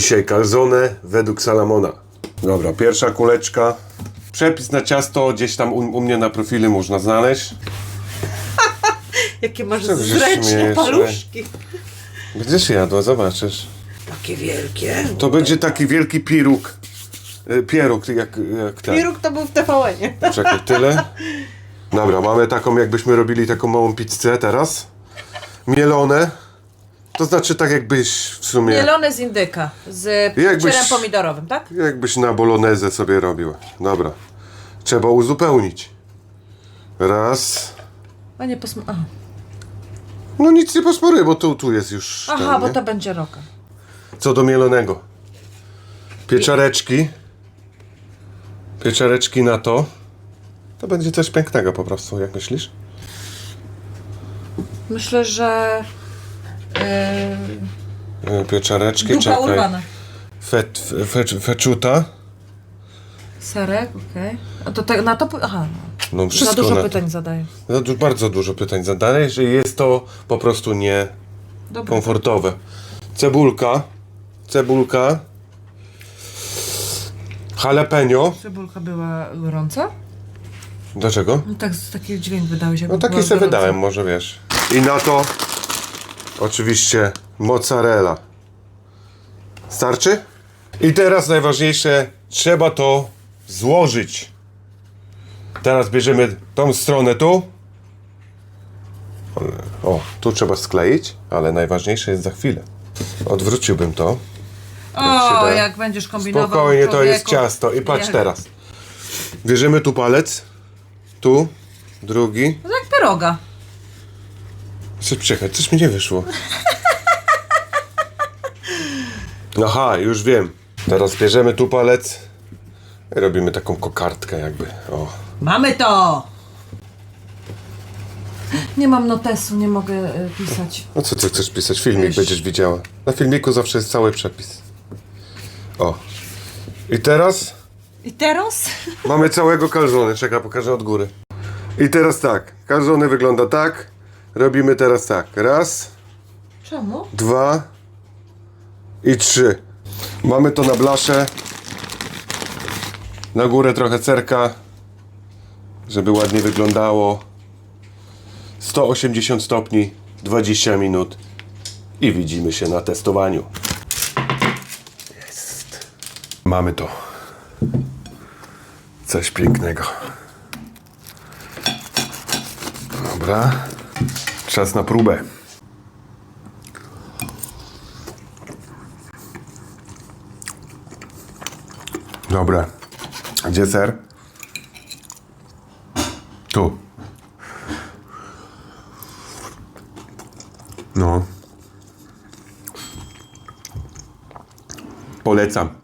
Dzisiaj calzone według Salamona. Dobra, pierwsza kuleczka. Przepis na ciasto gdzieś tam u, u mnie na profilu można znaleźć. Jakie masz Co się zręczne śmiejesz, paluszki. Będziesz jadła, zobaczysz. Takie wielkie. To będzie taki wielki piruk. Y, Pieruk, jak, jak ten. Piruk to był w TVN-ie. Czekaj, tyle. Dobra, mamy taką, jakbyśmy robili taką małą pizzę teraz. Mielone. To znaczy tak jakbyś w sumie... Mielone z indyka. Z Jakbyś- pomidorowym, tak? Jakbyś na bolonezę sobie robiła. Dobra. Trzeba uzupełnić. Raz. A nie posm... Aha, No nic nie posmaruję, bo tu, tu jest już Aha ten, bo nie? to będzie roka. Co do mielonego. Pieczareczki. Pieczareczki na to. To będzie coś pięknego po prostu, jak myślisz? Myślę, że... Yy, Pieczareczki, dupa czekaj. urwana. Fet, fe, feczuta. Serek, okej. A to na to... Aha, no. No Za dużo na pytań zadaję. Za du- bardzo dużo pytań zadane, że jest to po prostu nie Dobra. komfortowe. Cebulka. Cebulka. Jalapeno. Cebulka była gorąca? Dlaczego? No tak, taki dźwięk wydał się. No taki sobie wydałem, może wiesz. I na to oczywiście mozzarella. Starczy? I teraz najważniejsze, trzeba to złożyć. Teraz bierzemy tą stronę tu. O, tu trzeba skleić, ale najważniejsze jest za chwilę. Odwróciłbym to. O, da. jak będziesz kombinował. Spokojnie, to jest ciasto. I patrz Jak- teraz. Bierzemy tu palec. Tu. Drugi. No jak pyroga. Coś przejechać, coś mi nie wyszło. Aha, już wiem. Teraz bierzemy tu palec i robimy taką kokardkę jakby. O. Mamy to! Nie mam notesu, nie mogę y, pisać. No co ty chcesz pisać? Filmik Wiesz. będziesz widziała. Na filmiku zawsze jest cały przepis. O. I teraz I teraz? mamy całego kalzony. Czekaj, pokażę od góry. I teraz tak. Kalzony wygląda tak. Robimy teraz tak. Raz, Czemu? dwa i trzy. Mamy to na blaszę. Na górę trochę cerka, żeby ładnie wyglądało. 180 stopni, 20 minut i widzimy się na testowaniu. Jest. Mamy to. Coś pięknego. Dobra. Czas na próbę. Dobre. Gdzie ser? Tu. No. Polecam.